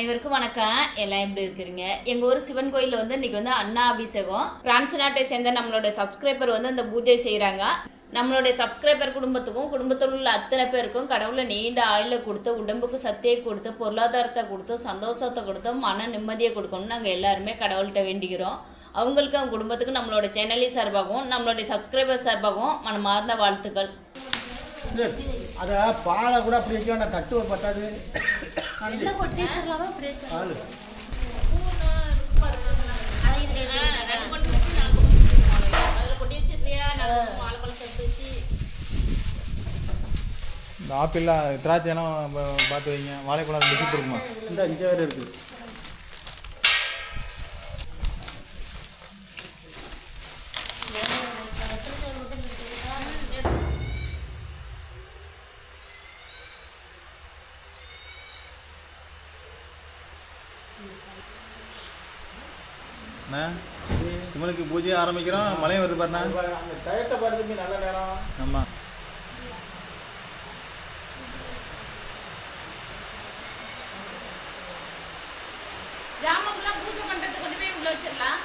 அனைவருக்கும் வணக்கம். எல்லாம் எப்படி இருக்கிறீங்க? எங்கள் ஊர் சிவன் கோயிலில் வந்து இன்னைக்கு வந்து அண்ணா அபிஷேகம். பிரான்ஸ் நாட்டை சேர்ந்த நம்மளோட சப்ஸ்கிரைபர் வந்து அந்த பூஜை செய்கிறாங்க நம்மளுடைய சப்ஸ்கிரைபர் குடும்பத்துக்கும் குடும்பத்தில் உள்ள அத்தனை பேருக்கும் கடவுளை நீண்ட ஆயுள கொடுத்து உடம்புக்கு சக்தியை கொடுத்து பொருளாதாரத்தை கொடுத்து சந்தோஷத்தை கொடுத்து மன நிம்மதியை கொடுக்கணும்னு நாங்கள் எல்லாருமே கடவுள்கிட்ட வேண்டிக்கிறோம். அவங்களுக்கு அவங்க குடும்பத்துக்கு நம்மளோட சேனலி சார்பாகவும் நம்மளுடைய சப்ஸ்கிரைபர் சார்பாகவும் மனமார்ந்த வாழ்த்துக்கள். அதை பாலை கூட அப்படி வைக்க வேண்டாம். தட்டு பத்தாது. இந்த ஆப்பிள்லாம் திராட்சை எல்லாம் ப- பார்த்து வைங்க. வாழைப்பழம் இருக்குமா? இந்த அஞ்சு வேறு இருக்குது அண்ணா சிவனுக்கு பூஜையை ஆரம்பிக்கிறோம். மழையும் வருது பாருண்ணா. அந்த டயத்தை பாருங்க நல்ல நேரம் ஆமாம் ஜாமம்லாம் பூஜை பண்ணுறது கொண்டு போய் உள்ள வச்சிடலாம்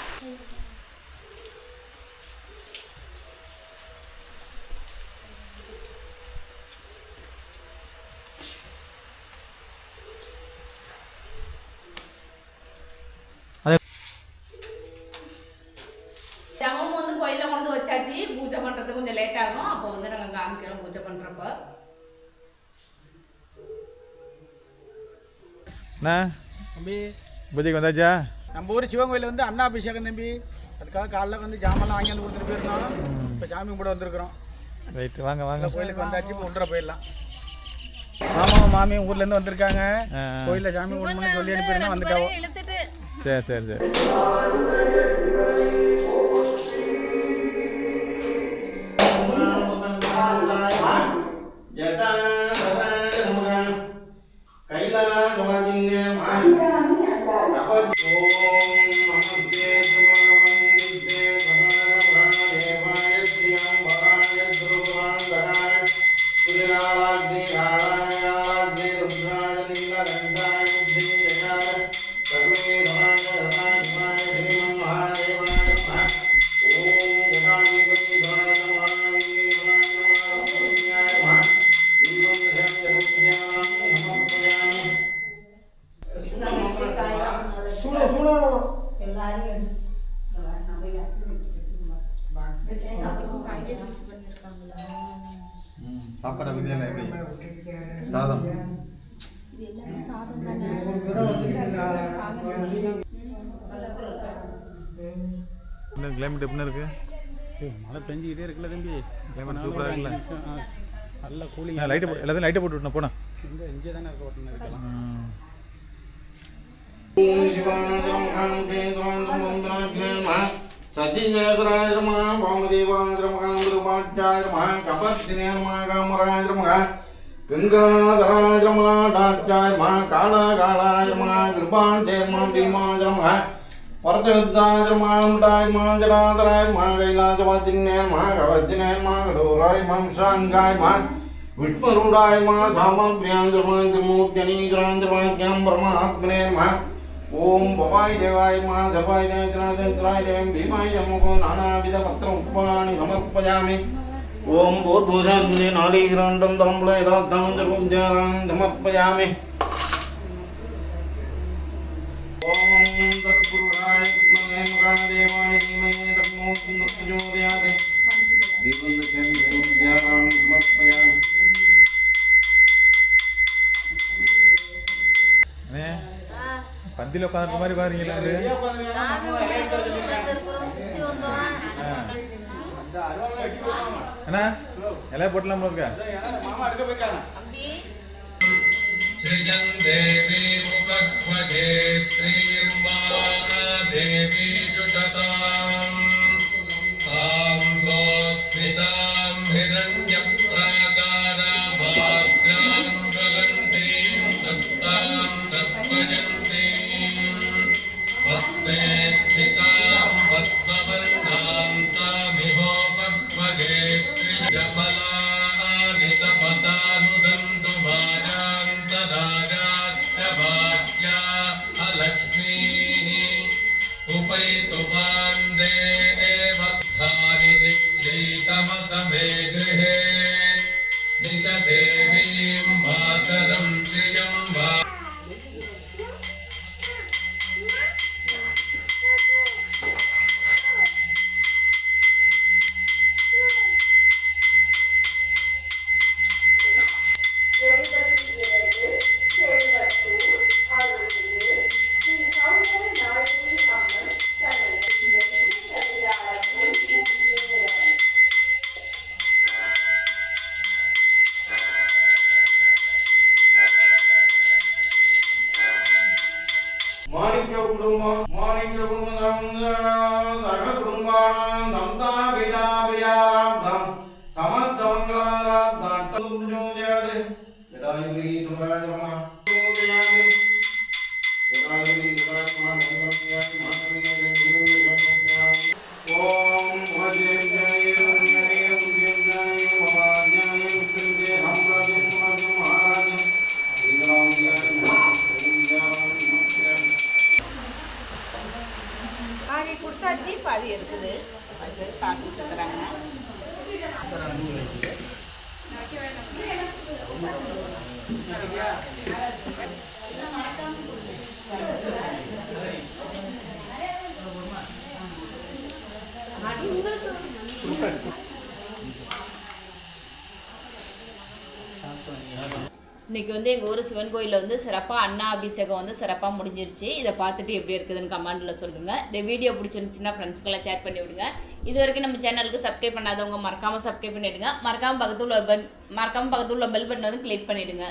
அது- ஜமம் வந்து கோயிலில் கொண்டு வந்து வச்சாச்சு பூஜை பண்ணுறது கொஞ்சம் லேட் ஆகும் அப்போ வந்து நாங்கள் காமிக்கிறோம் பூஜை பண்ணுறப்ப அண்ணா? தம்பி. பூஜைக்கு வந்தாச்சா? நம்ம ஊர் சிவன் கோயில் வந்து அண்ணாபிஷேகம் தம்பி. அதுக்காக காலைல வந்து ஜாமெல்லாம் வாங்கி வந்து கொடுத்துட்டு போயிருந்தோம். இப்போ சாமி கும்பிட வந்திருக்கிறோம். ரைட்டு வாங்க வாங்க. கோயிலுக்கு வந்தாச்சு இப்போ ஒன்றரை போயிடலாம். மாமாவும் மாமியும் ஊர்லேருந்து வந்திருக்காங்க. கோயிலில் சாமி கும்பிடணும்னு சொல்லி அனுப்பியிருந்தோம் வந்துட்டாவோ சரி சரி சரி. சாப்பாடு விதியெல்லாம் எப்படி? சாதம். என்ன கிளைமேட் எப்படி இருக்கு? மழை பெஞ்சிக்கிட்டே இருக்குல்ல தம்பி. கிளைமேட் சூப்பராக இருக்குல்ல? நல்ல கூலிங் லைட்டு போட்டு எல்லாத்தையும் லைட்டை போட்டு விட்டேன் போனேன் இந்த இங்கே தானே இருக்க ஓட்டுன்னு இருக்கலாம். சச்சிஜேகராஜரமா வாமதேவாந்திரமகாந்திரமாச்சாரமா கபத்தினேமா காமராஜரமா கங்காதராஜரமா டாச்சாரமா காலகாலாயரமா கிருபாண்டேர்மா பீமாஜரமா பரதயுத்தாஜரமாம் டாய்மா ஜராதராயமா கைலாசவாதினேர்மா கவத்தினேர்மா கடோராயமா சாங்காயமா விஷ்மருடாயமா சாமபிரியாந்திரமா திருமூர்த்தியனீகராந்திரமாக்கியம் பிரமாத்மனேர்மா ஓம் பவாய் தேவாய மா சர்வாய தேவத்திராய தேவம் பீமாய நமகோ நானாவித பத்திர உப்பாணி சமர்ப்பயாமி ஓம் பூர்பூஜாந்தி நாளீகிராண்டம் தாம்புல யதாத்தானம் ஜர்வம் சமர்ப்பயாமி மத்தியில் உட்காந்துற மாதிரி பாருங்களா அது என்ன இலைய போட்டலாம் இருக்கா ஸ்ரீ தேவி கொடுத்தாச்சு பாதி இருக்குது. அது சாப்பிட்டு இருக்கிறாங்க இன்னைக்கு வந்து எங்கள் ஊர் சிவன் கோயிலில் வந்து சிறப்பாக அண்ணா அபிஷேகம் வந்து சிறப்பாக முடிஞ்சிருச்சு. இதை பார்த்துட்டு எப்படி இருக்குதுன்னு கமெண்டில் சொல்லுங்கள் இந்த வீடியோ பிடிச்சிருந்துச்சுன்னா ஃப்ரெண்ட்ஸ்க்கெல்லாம் ஷேர் பண்ணி விடுங்க. இது வரைக்கும் நம்ம சேனலுக்கு சப்ஸ்கிரைப் பண்ணாதவங்க மறக்காமல் சப்ஸ்கிரைப் பண்ணிவிடுங்க மறக்காமல் பக்கத்தில் உள்ள பெல் மறக்காமல் பக்கத்தில் உள்ள பெல் பட்டன் வந்து கிளிக் பண்ணிவிடுங்க